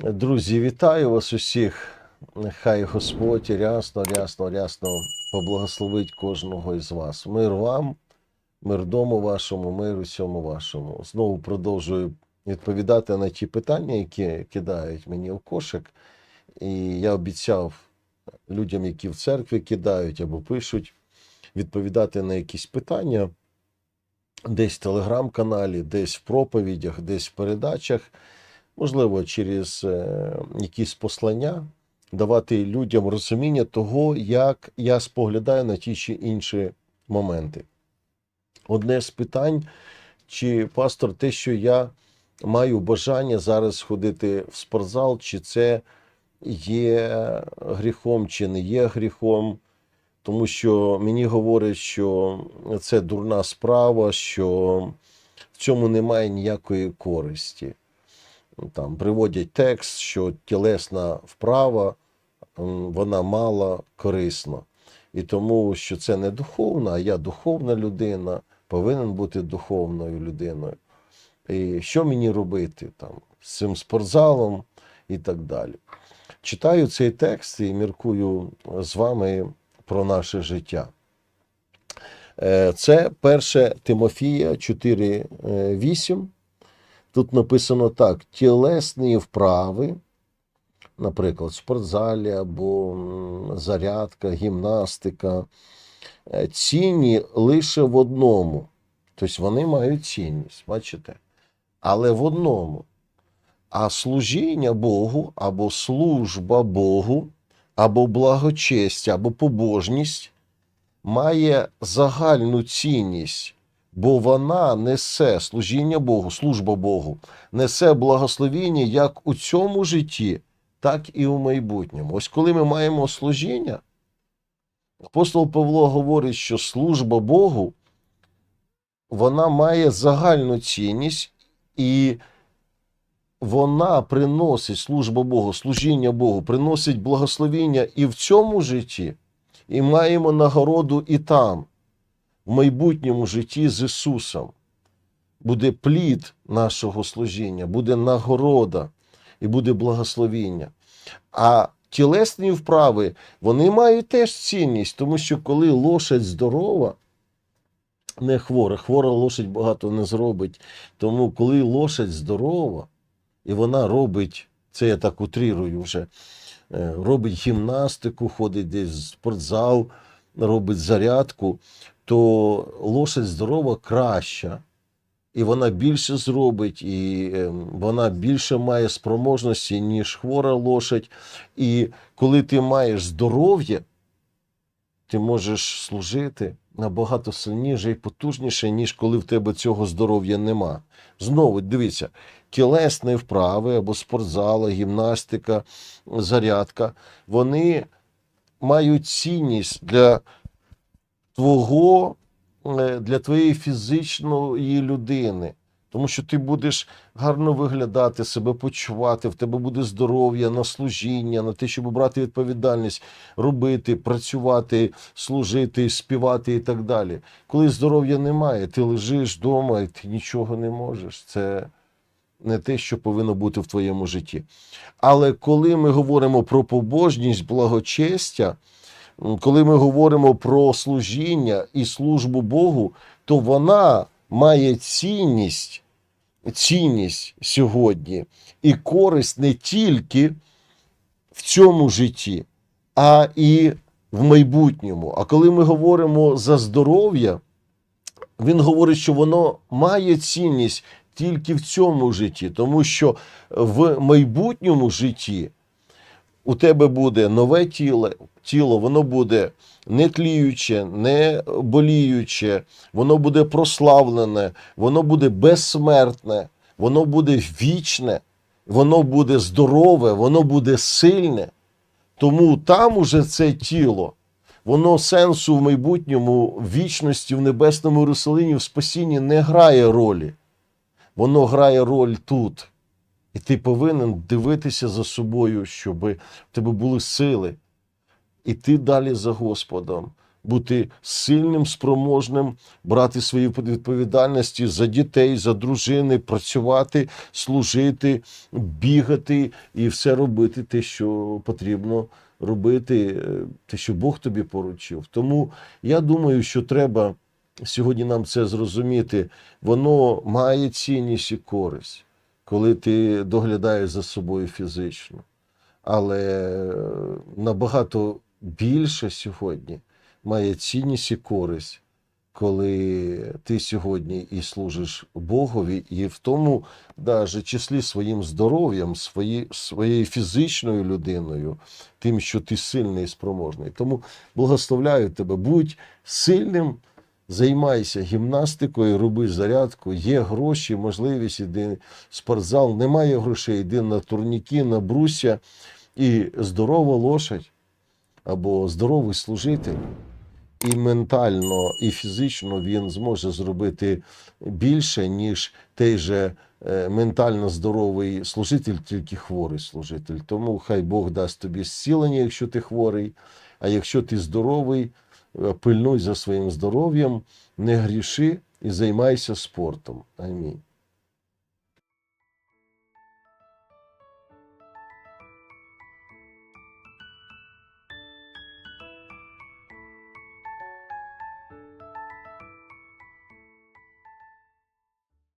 Друзі, вітаю вас усіх. Нехай Господь рясно, рясно, рясно поблагословить кожного із вас. Мир вам, мир дому вашому, мир усьому вашому. Знову продовжую відповідати на ті питання, які кидають мені в кошик. І я обіцяв людям, які в церкві кидають або пишуть, відповідати на якісь питання десь в телеграм-каналі, десь в проповідях, десь в передачах можливо, через е, якісь послання давати людям розуміння того, як я споглядаю на ті чи інші моменти. Одне з питань, чи пастор, те, що я маю бажання зараз ходити в спортзал, чи це є гріхом, чи не є гріхом. Тому що мені говорять, що це дурна справа, що в цьому немає ніякої користі там приводять текст, що тілесна вправа вона мала корисна. І тому, що це не духовна, а я духовна людина, повинен бути духовною людиною. І що мені робити там з цим спортзалом і так далі. Читаю цей текст і міркую з вами про наше життя. Е, Це 1 Тимофія 4.8. Тут написано так: тілесні вправи, наприклад, в спортзалі або зарядка, гімнастика, е, цінні лише в одному. Тобто вони мають цінність, бачите? Але в одному. А служіння Богу, або служба Богу, або благочестя, або побожність має загальну цінність бо вона несе служіння Богу, служба Богу, несе благословіння як у цьому житті, так і у майбутньому. Ось коли ми маємо служіння, апостол Павло говорить, що служба Богу вона має загальну цінність і вона приносить служба Богу, служіння Богу, приносить благословіння і в цьому житті, і маємо нагороду і там в майбутньому житті з Ісусом. Буде плід нашого служіння, буде нагорода і буде благословіння. А тілесні вправи вони мають теж цінність, тому що коли лошадь здорова, не хвора, хвора лошадь багато не зробить. Тому коли лошадь здорова, і вона робить, це я так утрірую вже, е, робить гімнастику, ходить десь в спортзал, робить зарядку, то лошадь здорова краща, і вона більше зробить, і ем, вона більше має спроможності, ніж хвора лошадь. І коли ти маєш здоров'я, ти можеш служити набагато сильніше і потужніше, ніж коли в тебе цього здоров'я нема. Знову дивіться, тілесні вправи або спортзали, гімнастика, зарядка, вони мають цінність для твого, е, для твоєї фізичної людини. Тому що ти будеш гарно виглядати, себе почувати, в тебе буде здоров'я на служіння, на те, щоб брати відповідальність, робити, працювати, служити, співати і так далі. Коли здоров'я немає, ти лежиш вдома і ти нічого не можеш. Це не те, що повинно бути в твоєму житті. Але коли ми говоримо про побожність, благочестя, коли ми говоримо про служіння і службу Богу, то вона має цінність, цінність сьогодні і користь не тільки в цьому житті, а і в майбутньому. А коли ми говоримо за здоров'я, він говорить, що воно має цінність тільки в цьому житті, тому що в майбутньому житті у тебе буде нове тіло, тіло воно буде не тліюче, не боліюче, воно буде прославлене, воно буде безсмертне, воно буде вічне, воно буде здорове, воно буде сильне. Тому там уже це тіло, воно сенсу в майбутньому, в вічності, в небесному Єрусалимі, в спасінні не грає ролі. Воно грає роль тут. І ти повинен дивитися за собою, щоб в тебе були сили. Іти далі за Господом, бути сильним, спроможним, брати свої відповідальності за дітей, за дружини, працювати, служити, бігати і все робити, те, що потрібно робити, е, те, що Бог тобі поручив. Тому я думаю, що треба сьогодні нам це зрозуміти. Воно має цінність і користь, коли ти доглядаєш за собою фізично. Але е, набагато більше сьогодні має цінність і користь, коли ти сьогодні і служиш Богові, і в тому даже числі своїм здоров'ям, свої, своєю фізичною людиною, тим, що ти сильний і спроможний. Тому благословляю тебе, будь сильним. Займайся гімнастикою, роби зарядку, є гроші, можливість, іди в спортзал, немає грошей, йди на турніки, на бруся і здорова лошадь або здоровий служитель. І ментально, і фізично він зможе зробити більше, ніж той же е, ментально здоровий служитель, тільки хворий служитель. Тому хай Бог дасть тобі зцілення, якщо ти хворий, а якщо ти здоровий, е, пильнуй за своїм здоров'ям, не гріши і займайся спортом. Амінь.